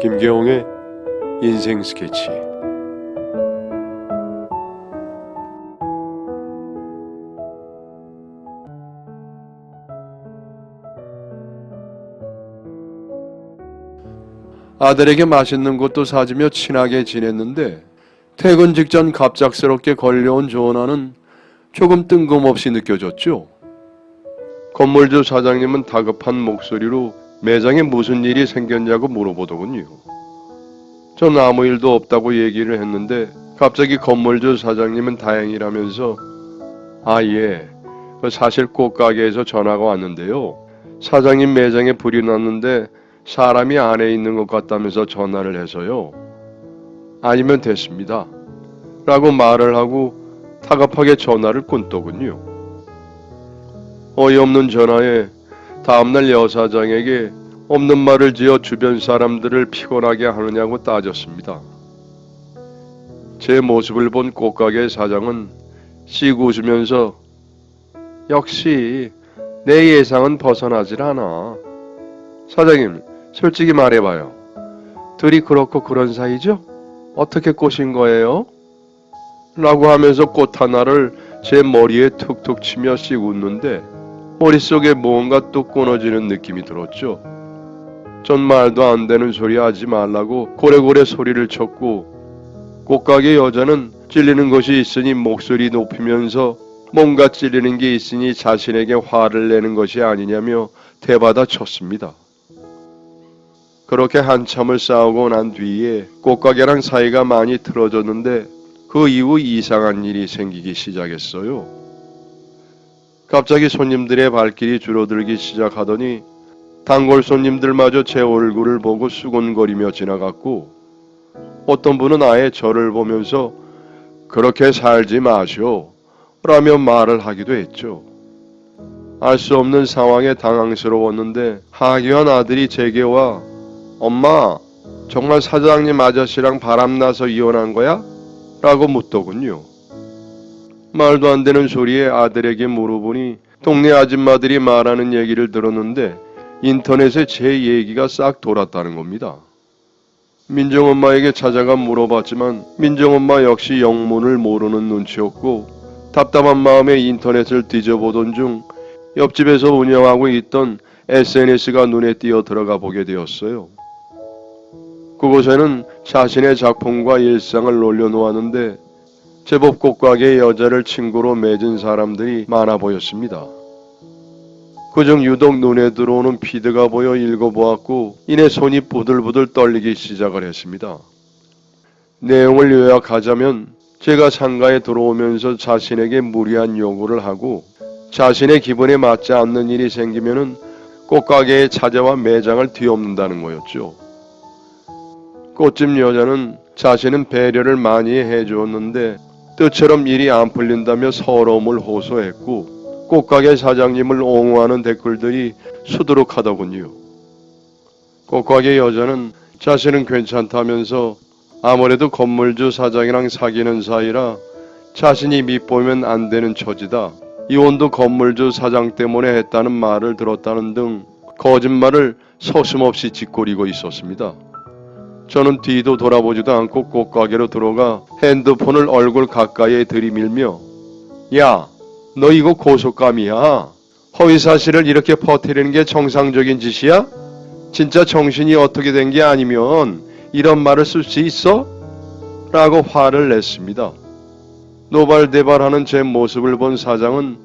김계홍의 인생 스케치 아들에게 맛있는 것도 사주며 친하게 지냈는데 퇴근 직전 갑작스럽게 걸려온 전화는 조금 뜬금없이 느껴졌죠. 건물주 사장님은 다급한 목소리로 매장에 무슨 일이 생겼냐고 물어보더군요. 전 아무 일도 없다고 얘기를 했는데 갑자기 건물주 사장님은 다행이라면서 아 예, 그 사실 꽃가게에서 전화가 왔는데요. 사장님 매장에 불이 났는데 사람이 안에 있는 것 같다면서 전화를 해서요. 아니면 됐습니다. 라고 말을 하고 다급하게 전화를 끊더군요. 어이없는 전화에 다음날 여사장에게 없는 말을 지어 주변 사람들을 피곤하게 하느냐고 따졌습니다. 제 모습을 본 꽃가게 사장은 씩 웃으면서 역시 내 예상은 벗어나질 않아. 사장님, 솔직히 말해봐요. 둘이 그렇고 그런 사이죠? 어떻게 꼬신 거예요? 라고 하면서 꽃 하나를 제 머리에 툭툭 치며 씩 웃는데 머릿속에 뭔가 뚝 끊어지는 느낌이 들었죠. 전 말도 안 되는 소리 하지 말라고 고래고래 소리를 쳤고 꽃가게 여자는 찔리는 것이 있으니 목소리 높이면서 뭔가 찔리는 게 있으니 자신에게 화를 내는 것이 아니냐며 대받아 쳤습니다. 그렇게 한참을 싸우고 난 뒤에 꽃가게랑 사이가 많이 틀어졌는데 그 이후 이상한 일이 생기기 시작했어요. 갑자기 손님들의 발길이 줄어들기 시작하더니 단골 손님들마저 제 얼굴을 보고 수군거리며 지나갔고 어떤 분은 아예 저를 보면서 그렇게 살지 마시오 라며 말을 하기도 했죠. 알 수 없는 상황에 당황스러웠는데 하기한 아들이 제게 와 엄마 정말 사장님 아저씨랑 바람나서 이혼한 거야? 라고 묻더군요. 말도 안 되는 소리에 아들에게 물어보니 동네 아줌마들이 말하는 얘기를 들었는데 인터넷에 제 얘기가 싹 돌았다는 겁니다. 민정 엄마에게 찾아가 물어봤지만 민정 엄마 역시 영문을 모르는 눈치였고 답답한 마음에 인터넷을 뒤져보던 중 옆집에서 운영하고 있던 SNS가 눈에 띄어 들어가 보게 되었어요. 그곳에는 자신의 작품과 일상을 올려놓았는데 제법 꽃가게 여자를 친구로 맺은 사람들이 많아 보였습니다. 그중 유독 눈에 들어오는 피드가 보여 읽어보았고 이내 손이 부들부들 떨리기 시작을 했습니다. 내용을 요약하자면 제가 상가에 들어오면서 자신에게 무리한 요구를 하고 자신의 기분에 맞지 않는 일이 생기면은 꽃가게에 찾아와 매장을 뒤엎는다는 거였죠. 꽃집 여자는 자신은 배려를 많이 해주었는데 뜻처럼 일이 안 풀린다며 서러움을 호소했고 꽃가게 사장님을 옹호하는 댓글들이 수두룩하더군요. 꽃가게 여자는 자신은 괜찮다면서 아무래도 건물주 사장이랑 사귀는 사이라 자신이 밑보면 안 되는 처지다. 이혼도 건물주 사장 때문에 했다는 말을 들었다는 등 거짓말을 서슴없이 짓거리고 있었습니다. 저는 뒤도 돌아보지도 않고 꽃가게로 들어가 핸드폰을 얼굴 가까이에 들이밀며 야, 너 이거 고속감이야. 허위 사실을 이렇게 퍼뜨리는 게 정상적인 짓이야? 진짜 정신이 어떻게 된 게 아니면 이런 말을 쓸 수 있어? 라고 화를 냈습니다. 노발대발하는 제 모습을 본 사장은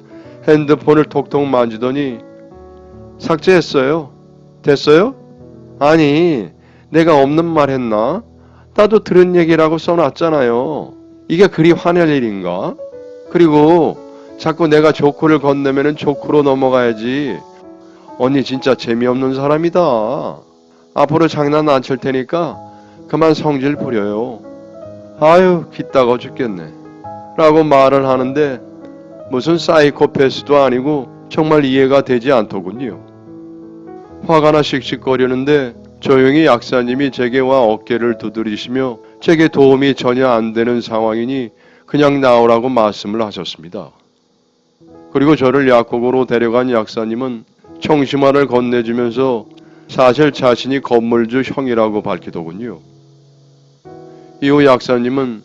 핸드폰을 톡톡 만지더니 삭제했어요. 됐어요? 아니, 내가 없는 말 했나? 나도 들은 얘기라고 써놨잖아요. 이게 그리 화낼 일인가? 그리고 자꾸 내가 조크를 건네면은 조크로 넘어가야지. 언니 진짜 재미없는 사람이다. 앞으로 장난 안 칠 테니까 그만 성질 부려요. 아유, 기따가 죽겠네. 라고 말을 하는데 무슨 사이코패스도 아니고 정말 이해가 되지 않더군요. 화가 나 씩씩거리는데 조용히 약사님이 제게 와 어깨를 두드리시며 제게 도움이 전혀 안 되는 상황이니 그냥 나오라고 말씀을 하셨습니다. 그리고 저를 약국으로 데려간 약사님은 청심환을 건네주면서 사실 자신이 건물주 형이라고 밝히더군요. 이후 약사님은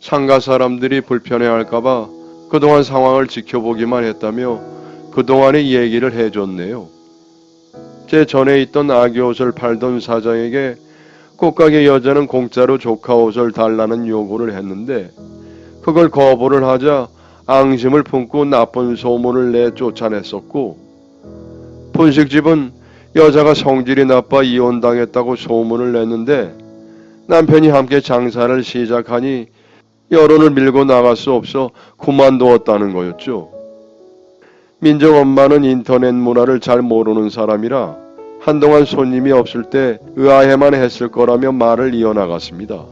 상가 사람들이 불편해할까봐 그동안 상황을 지켜보기만 했다며 그동안의 얘기를 해줬네요. 제 전에 있던 아기 옷을 팔던 사장에게 꽃가게 여자는 공짜로 조카 옷을 달라는 요구를 했는데 그걸 거부를 하자 앙심을 품고 나쁜 소문을 내 쫓아냈었고 분식집은 여자가 성질이 나빠 이혼당했다고 소문을 냈는데 남편이 함께 장사를 시작하니 여론을 밀고 나갈 수 없어 그만두었다는 거였죠. 민정 엄마는 인터넷 문화를 잘 모르는 사람이라 한동안 손님이 없을 때 의아해만 했을 거라며 말을 이어나갔습니다.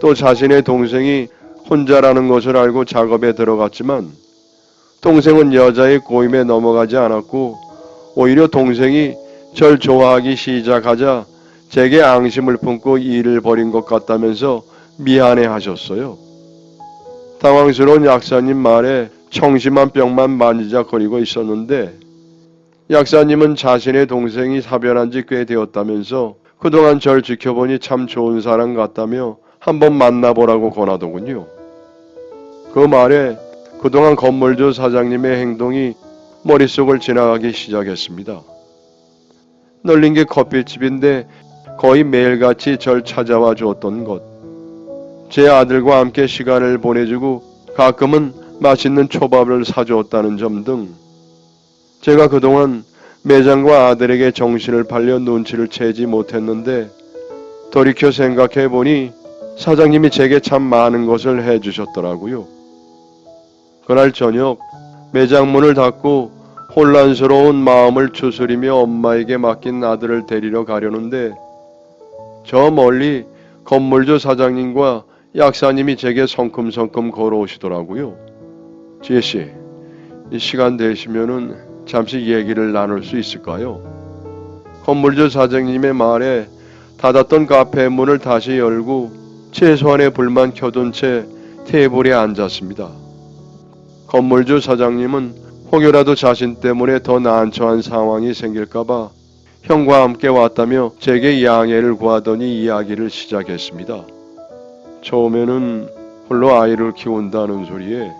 또 자신의 동생이 혼자라는 것을 알고 작업에 들어갔지만 동생은 여자의 고임에 넘어가지 않았고 오히려 동생이 절 좋아하기 시작하자 제게 앙심을 품고 일을 벌인 것 같다면서 미안해 하셨어요. 당황스러운 약사님 말에 청심한 병만 만지작거리고 있었는데 약사님은 자신의 동생이 사별한 지 꽤 되었다면서 그동안 절 지켜보니 참 좋은 사람 같다며 한번 만나보라고 권하더군요. 그 말에 그동안 건물주 사장님의 행동이 머릿속을 지나가기 시작했습니다. 널린 게 커피집인데 거의 매일같이 절 찾아와 주었던 것. 제 아들과 함께 시간을 보내주고 가끔은 맛있는 초밥을 사주었다는 점 등 제가 그동안 매장과 아들에게 정신을 팔려 눈치를 채지 못했는데 돌이켜 생각해 보니 사장님이 제게 참 많은 것을 해 주셨더라고요. 그날 저녁 매장 문을 닫고 혼란스러운 마음을 추스리며 엄마에게 맡긴 아들을 데리러 가려는데 저 멀리 건물주 사장님과 약사님이 제게 성큼성큼 걸어오시더라고요. 지혜 씨, 이 시간 되시면은 잠시 얘기를 나눌 수 있을까요? 건물주 사장님의 말에 닫았던 카페 문을 다시 열고 최소한의 불만 켜둔 채 테이블에 앉았습니다. 건물주 사장님은 혹여라도 자신 때문에 더 난처한 상황이 생길까봐 형과 함께 왔다며 제게 양해를 구하더니 이야기를 시작했습니다. 처음에는 홀로 아이를 키운다는 소리에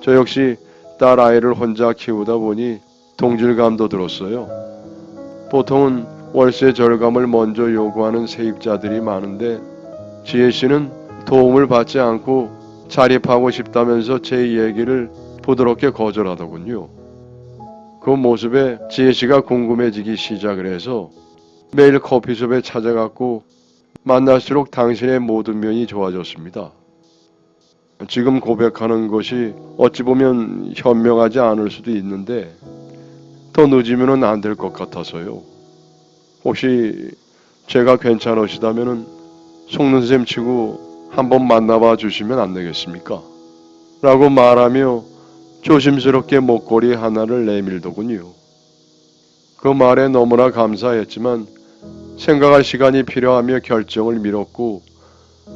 저 역시 딸 아이를 혼자 키우다 보니 동질감도 들었어요. 보통은 월세 절감을 먼저 요구하는 세입자들이 많은데 지혜 씨는 도움을 받지 않고 자립하고 싶다면서 제 얘기를 부드럽게 거절하더군요. 그 모습에 지혜 씨가 궁금해지기 시작을 해서 매일 커피숍에 찾아갔고 만날수록 당신의 모든 면이 좋아졌습니다. 지금 고백하는 것이 어찌 보면 현명하지 않을 수도 있는데 더 늦으면 안 될 것 같아서요. 혹시 제가 괜찮으시다면 속는 셈 치고 한번 만나봐 주시면 안 되겠습니까? 라고 말하며 조심스럽게 목걸이 하나를 내밀더군요. 그 말에 너무나 감사했지만 생각할 시간이 필요하며 결정을 미뤘고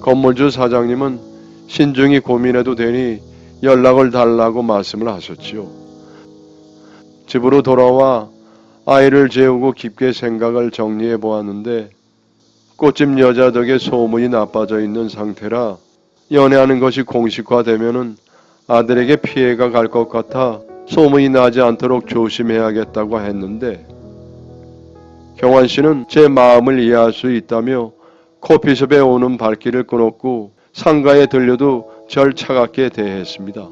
건물주 사장님은 신중히 고민해도 되니 연락을 달라고 말씀을 하셨지요. 집으로 돌아와 아이를 재우고 깊게 생각을 정리해 보았는데 꽃집 여자 덕에 소문이 나빠져 있는 상태라 연애하는 것이 공식화되면은 아들에게 피해가 갈 것 같아 소문이 나지 않도록 조심해야겠다고 했는데 경환 씨는 제 마음을 이해할 수 있다며 커피숍에 오는 발길을 끊었고 상가에 들려도 절 차갑게 대했습니다.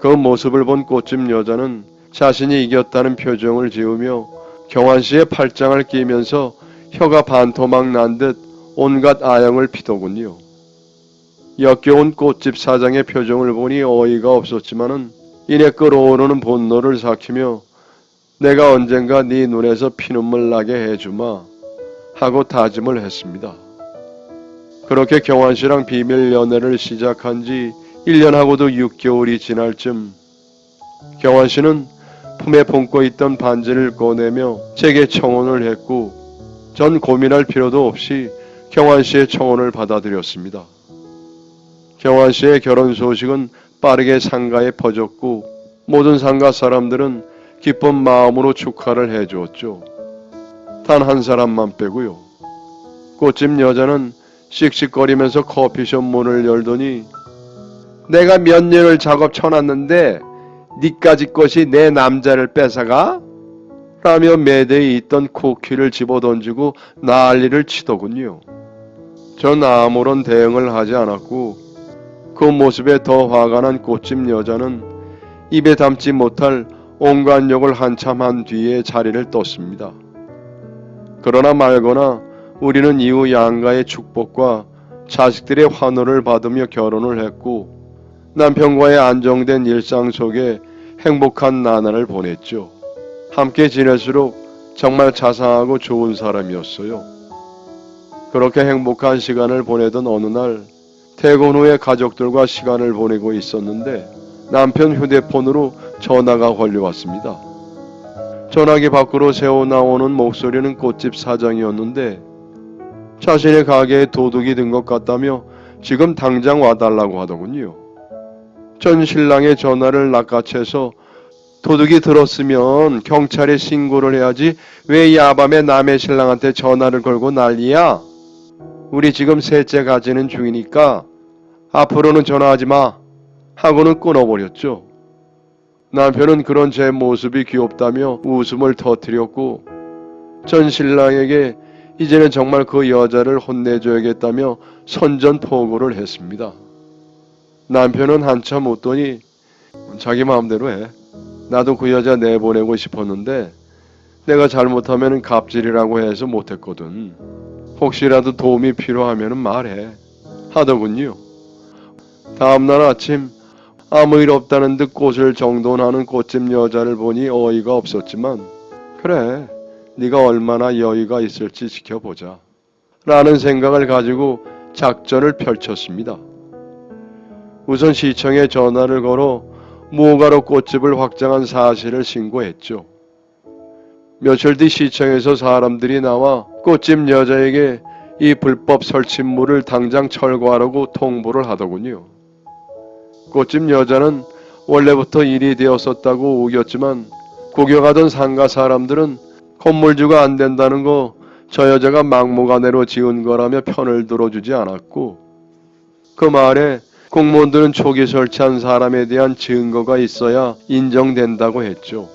그 모습을 본 꽃집 여자는 자신이 이겼다는 표정을 지으며 경환 씨의 팔짱을 끼면서 혀가 반토막 난 듯 온갖 아영을 피더군요. 역겨운 꽃집 사장의 표정을 보니 어이가 없었지만은 이내 끌어오르는 분노를 삭히며 내가 언젠가 네 눈에서 피눈물 나게 해주마 하고 다짐을 했습니다. 그렇게 경환 씨랑 비밀 연애를 시작한 지 1년하고도 6개월이 지날 쯤 경환 씨는 품에 품고 있던 반지를 꺼내며 제게 청혼을 했고 전 고민할 필요도 없이 경환 씨의 청혼을 받아들였습니다. 경환 씨의 결혼 소식은 빠르게 상가에 퍼졌고 모든 상가 사람들은 기쁜 마음으로 축하를 해주었죠. 단 한 사람만 빼고요. 꽃집 여자는 씩씩거리면서 커피숍 문을 열더니 내가 몇 년을 작업 쳐놨는데 니까지 것이 내 남자를 뺏어가? 라며 매대에 있던 쿠키를 집어던지고 난리를 치더군요. 전 아무런 대응을 하지 않았고 그 모습에 더 화가 난 꽃집 여자는 입에 담지 못할 온갖 욕을 한참 한 뒤에 자리를 떴습니다. 그러나 말거나 우리는 이후 양가의 축복과 자식들의 환호를 받으며 결혼을 했고 남편과의 안정된 일상 속에 행복한 나날을 보냈죠. 함께 지낼수록 정말 자상하고 좋은 사람이었어요. 그렇게 행복한 시간을 보내던 어느 날 퇴근 후에 가족들과 시간을 보내고 있었는데 남편 휴대폰으로 전화가 걸려왔습니다. 전화기 밖으로 새어 나오는 목소리는 꽃집 사장이었는데 자신의 가게에 도둑이 든 것 같다며 지금 당장 와달라고 하더군요. 전 신랑의 전화를 낚아채서 도둑이 들었으면 경찰에 신고를 해야지 왜 야밤에 남의 신랑한테 전화를 걸고 난리야? 우리 지금 셋째 가지는 중이니까 앞으로는 전화하지 마 하고는 끊어버렸죠. 남편은 그런 제 모습이 귀엽다며 웃음을 터뜨렸고 전 신랑에게 이제는 정말 그 여자를 혼내줘야겠다며 선전포고를 했습니다. 남편은 한참 웃더니 자기 마음대로 해. 나도 그 여자 내보내고 싶었는데 내가 잘못하면 갑질이라고 해서 못했거든. 혹시라도 도움이 필요하면 말해. 하더군요. 다음날 아침 아무 일 없다는 듯 꽃을 정돈하는 꽃집 여자를 보니 어이가 없었지만 그래 네가 얼마나 여유가 있을지 지켜보자 라는 생각을 가지고 작전을 펼쳤습니다. 우선 시청에 전화를 걸어 무가로 꽃집을 확장한 사실을 신고했죠. 며칠 뒤 시청에서 사람들이 나와 꽃집 여자에게 이 불법 설치물을 당장 철거하라고 통보를 하더군요. 꽃집 여자는 원래부터 일이 되었었다고 우겼지만 구경하던 상가 사람들은 건물주가 안 된다는 거 저 여자가 막무가내로 지은 거라며 편을 들어주지 않았고 그 말에 공무원들은 초기 설치한 사람에 대한 증거가 있어야 인정된다고 했죠.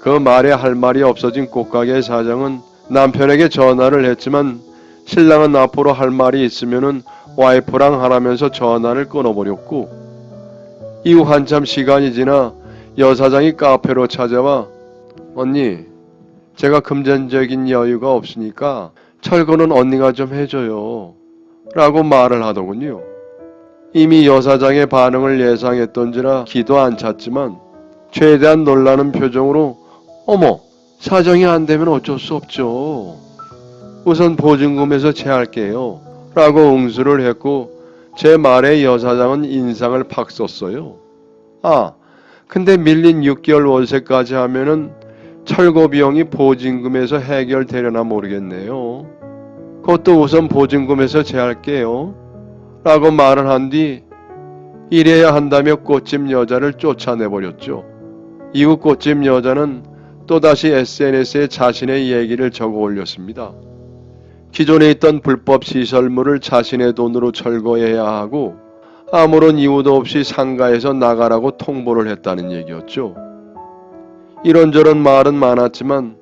그 말에 할 말이 없어진 꽃가게 사장은 남편에게 전화를 했지만 신랑은 앞으로 할 말이 있으면은 와이프랑 하라면서 전화를 끊어버렸고 이후 한참 시간이 지나 여사장이 카페로 찾아와 언니 제가 금전적인 여유가 없으니까 철거는 언니가 좀 해줘요 라고 말을 하더군요. 이미 여사장의 반응을 예상했던지라 기도 안 찼지만 최대한 놀라는 표정으로 어머 사정이 안 되면 어쩔 수 없죠. 우선 보증금에서 제할게요. 라고 응수를 했고 제 말에 여사장은 인상을 팍 썼어요. 아 근데 밀린 6개월 월세까지 하면은 철거 비용이 보증금에서 해결되려나 모르겠네요. 그것도 우선 보증금에서 제할게요. 라고 말을 한 뒤 이래야 한다며 꽃집 여자를 쫓아내버렸죠. 이후 꽃집 여자는 또다시 SNS에 자신의 얘기를 적어 올렸습니다. 기존에 있던 불법 시설물을 자신의 돈으로 철거해야 하고 아무런 이유도 없이 상가에서 나가라고 통보를 했다는 얘기였죠. 이런저런 말은 많았지만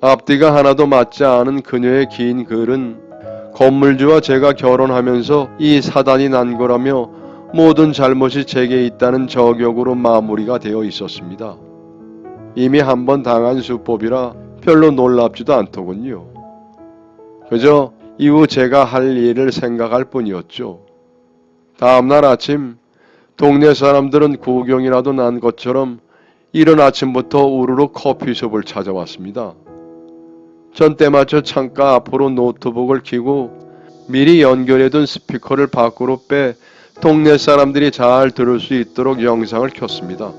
앞뒤가 하나도 맞지 않은 그녀의 긴 글은 건물주와 제가 결혼하면서 이 사단이 난 거라며 모든 잘못이 제게 있다는 저격으로 마무리가 되어 있었습니다. 이미 한 번 당한 수법이라 별로 놀랍지도 않더군요. 그저 이후 제가 할 일을 생각할 뿐이었죠. 다음날 아침 동네 사람들은 구경이라도 난 것처럼 이른 아침부터 우르르 커피숍을 찾아왔습니다. 전 때맞춰 창가 앞으로 노트북을 켜고 미리 연결해둔 스피커를 밖으로 빼 동네 사람들이 잘 들을 수 있도록 영상을 켰습니다.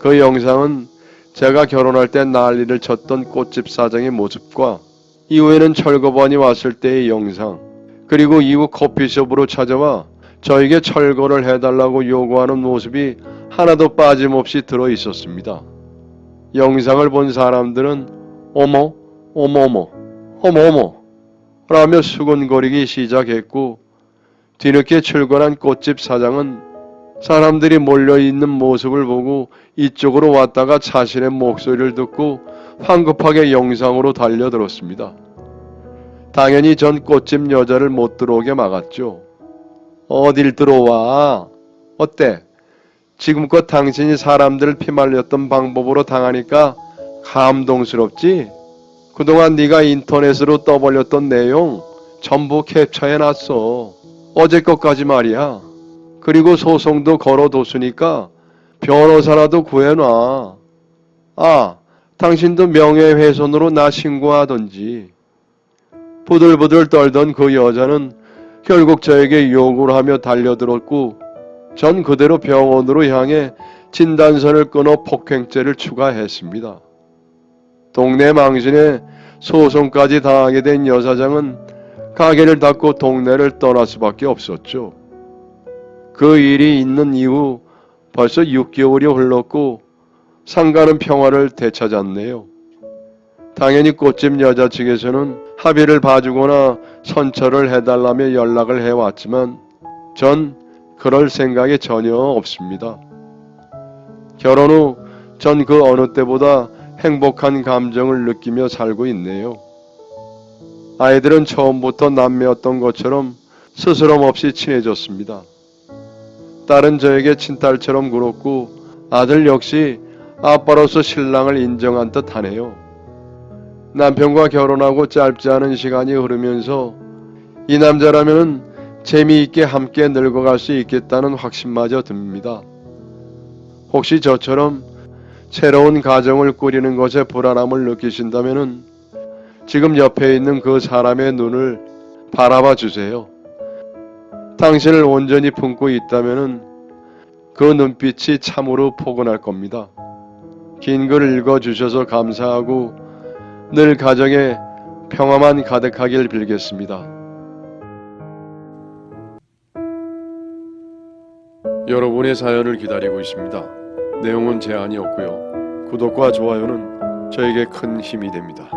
그 영상은 제가 결혼할 때 난리를 쳤던 꽃집 사장의 모습과 이후에는 철거반이 왔을 때의 영상, 그리고 이후 커피숍으로 찾아와 저에게 철거를 해달라고 요구하는 모습이 하나도 빠짐없이 들어 있었습니다. 영상을 본 사람들은 어머, 어머, 어머, 어머, 어머, 라며 수근거리기 시작했고, 뒤늦게 출근한 꽃집 사장은 사람들이 몰려있는 모습을 보고 이쪽으로 왔다가 자신의 목소리를 듣고 황급하게 영상으로 달려들었습니다. 당연히 전 꽃집 여자를 못 들어오게 막았죠. 어딜 들어와? 어때? 지금껏 당신이 사람들을 피말렸던 방법으로 당하니까 감동스럽지? 그동안 네가 인터넷으로 떠벌렸던 내용 전부 캡처해놨어. 어제 것까지 말이야. 그리고 소송도 걸어뒀으니까 변호사라도 구해놔. 아, 당신도 명예훼손으로 나 신고하던지. 부들부들 떨던 그 여자는 결국 저에게 욕을 하며 달려들었고 전 그대로 병원으로 향해 진단서를 끊어 폭행죄를 추가했습니다. 동네 망신에 소송까지 당하게 된 여사장은 가게를 닫고 동네를 떠날 수밖에 없었죠. 그 일이 있는 이후 벌써 6개월이 흘렀고 상가는 평화를 되찾았네요. 당연히 꽃집 여자 측에서는 합의를 봐주거나 선처를 해달라며 연락을 해왔지만 전 그럴 생각이 전혀 없습니다. 결혼 후 전 그 어느 때보다 행복한 감정을 느끼며 살고 있네요. 아이들은 처음부터 남매였던 것처럼 스스럼 없이 친해졌습니다. 딸은 저에게 친딸처럼 굴었고 아들 역시 아빠로서 신랑을 인정한 듯 하네요. 남편과 결혼하고 짧지 않은 시간이 흐르면서 이 남자라면 재미있게 함께 늙어갈 수 있겠다는 확신마저 듭니다. 혹시 저처럼 새로운 가정을 꾸리는 것에 불안함을 느끼신다면 지금 옆에 있는 그 사람의 눈을 바라봐 주세요. 당신을 온전히 품고 있다면 그 눈빛이 참으로 포근할 겁니다. 긴 글 읽어주셔서 감사하고 늘 가정에 평화만 가득하길 빌겠습니다. 여러분의 사연을 기다리고 있습니다. 내용은 제한이 없고요. 구독과 좋아요는 저에게 큰 힘이 됩니다.